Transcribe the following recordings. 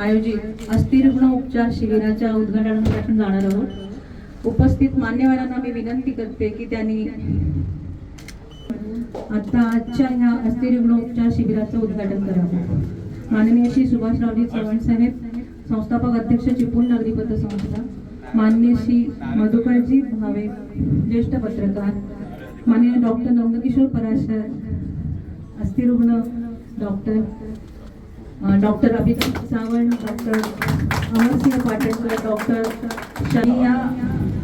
आयोजित अस्थिरुग्ण उपचार शिबिराच्या उद्घाटनासाठी आपण जाणार आहोत. उपस्थित मान्यवरांना मी विनंती करते की त्यांनी आता आजच्या ह्या अस्थिरुग्ण उपचार शिबिराचं उद्घाटन करावं. माननीय श्री सुभाषरावजी चव्हाण साहेब संस्थापक अध्यक्ष चिपळूण नागरी पतसंस्था माननीय श्री मधुकरजी भावे ज्येष्ठ पत्रकार माननीय doctor Nandkishor Parashar अस्थिरुग्ण doctor doctor Abhijit Sawant doctor Amarsinh Patankar doctor Shani या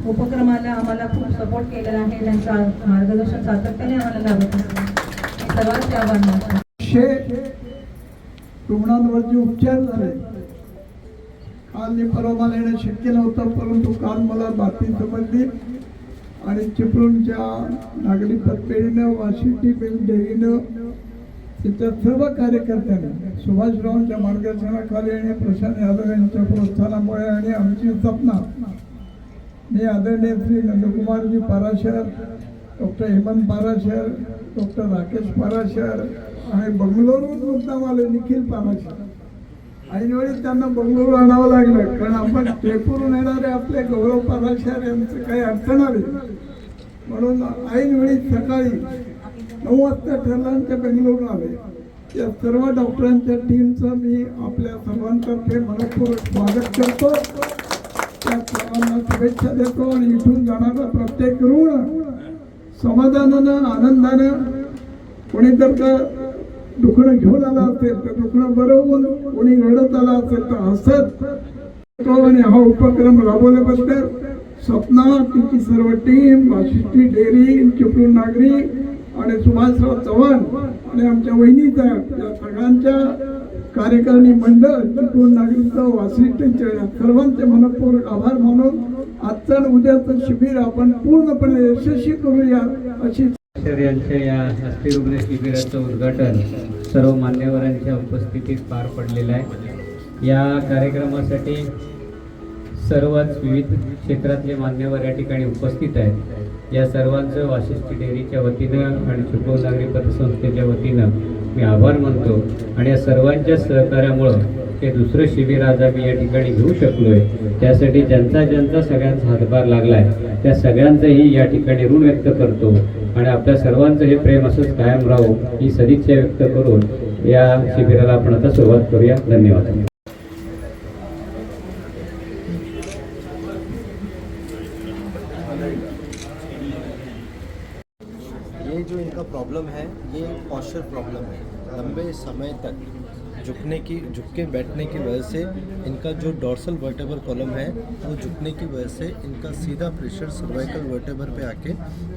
उपक्रमाला आम्हाला खूप सपोर्ट केलेला आहे. त्यांचा मार्गदर्शन सातत्याने आम्हाला लाभत असतं सर्वांचे आभार मानतो. शे रुग्णांवर जे उपचार झाले. काल मी परवा येणं शक्य नव्हतं परंतु काल मला बातमी समजली. आणि चिपळूणच्या नागरी पतपेढीनं वाशिटी बिल डेरीनं तिथं सर्व कार्यकर्त्यांनी सुभाषरावांच्या मार्गदर्शनाखाली आणि प्रशांत यादव यांच्या प्रोत्साहनामुळे आणि आमची सपना. मी आदरणीय श्री नंदकुमारजी पाराशर डॉक्टर हेमंत पाराशर डॉक्टर राकेश पाराशर आणि बंगलोरहून मुद्दाम आले निखिल पाराशर. ऐनवेळी त्यांना बंगलोर आणावं लागलं कारण आपण जयपूरहून येणारे आपले गौरव पाराशर यांचं काही अडचण आली. म्हणून ऐनवेळी सकाळी नऊ वाजता ठरला आणि ते बेंगलोरला आले या सर्व डॉक्टरांच्या टीमचं मी आपल्या सर्वांतर्फे मनपूर्वक स्वागत करतो. त्या सर्वांना शुभेच्छा देतो आणि इथून जाणारा प्रत्येक रुग्ण समाधानानं आनंदानं कोणी जर का दुखणं घेऊन आला असेल तर दुखणं बरं होऊन कोणी रडत आला असेल तर हसत आणि हा उपक्रम राबवल्याबद्दल स्वप्ना तिची सर्व टीम वाशिष्ठी डेअरी चिपळूण नागरी आणि सुभाषराव चव्हाण आणि आमच्या वहिनीचा या सगळ्यांच्या कार्यकारिणी मंडळ तिथून नागरिक वाशिष्ठीच्या सर्वांचे मनपूर्वक आभार मानून आजचं आणि उद्याचं शिबिर आपण पूर्णपणे यशस्वी करूया अशी यांच्या या अस्थिरुग्ण शिबिराचं उद्घाटन सर्व मान्यवरांच्या उपस्थितीत पार पडलेलं आहे. या कार्यक्रमासाठी सर्वच विविध क्षेत्रातले मान्यवर या ठिकाणी उपस्थित आहेत. या सर्वांचं वाशिष्ठ डेअरीच्या वतीनं आणि चिपळूण नागरी पतसंस्थेच्या वतीनं मी आभार मानतो. आणि या सर्वांच्या सहकार्यामुळं ते दुसरं शिबिर आज आम्ही या ठिकाणी घेऊ शकलोय. त्यासाठी ज्यांचा ज्यांचा सगळ्यांचा हातभार लागलाय त्या सगळ्यांचंही या ठिकाणी ऋण व्यक्त करतो. आणि आपल्या सर्वांचं हे प्रेम असंच कायम राहो ही सदिच्छा व्यक्त करून या शिबिराला आपण आता सुरुवात करूया. धन्यवाद. प्रॉब्लम है, ये पॉस्चर प्रॉब्लम है। लंबे समय तक झुकने की, झुक के बैठने की वजह से इनका जो डॉर्सल वर्टेबर कॉलम है, वो झुकने की वजह से इनका सीधा प्रेशर सर्वाइकल वर्टेबर पे आके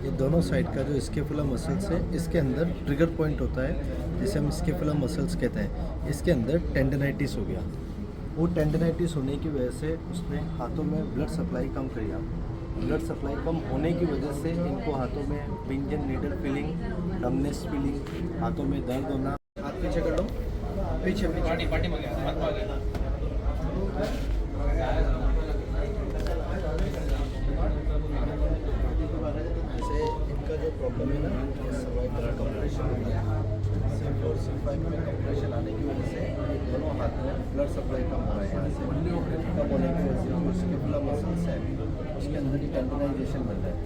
ये दोनों साइड का जो स्केपुला मसल्स है, इसके अंदर ट्रिगर पॉइंट होता है, जिसे हम स्केपुला मसल्स कहते हैं। इसके अंदर टेंडनाइटिस हो गया। वो टेंडनाइटिस होने की वजह से उसने हाथों में ब्लड सप्लाई कम करी ब्लड सप्लाई कम होने की वजह से इनको हाथों में विंजन नीडल फीलिंग डमनेस फीलिंग हाथों में दर्द होना। हाथ पीछे कर लो। पीछे पीछे। जैसे इनका जो प्रॉब्लम है ना सर्वाइकल कंप्रेशन हो। गया सी फोर सी फाइव में कंप्रेशन आने की वजह से दोनों हाथ में ब्लड सप्लाई कम हो रहा है। कम होने की वजह से स्किपुला मसल्स है। उसके अंदर ही टर्मिनाइजेशन बन रहा है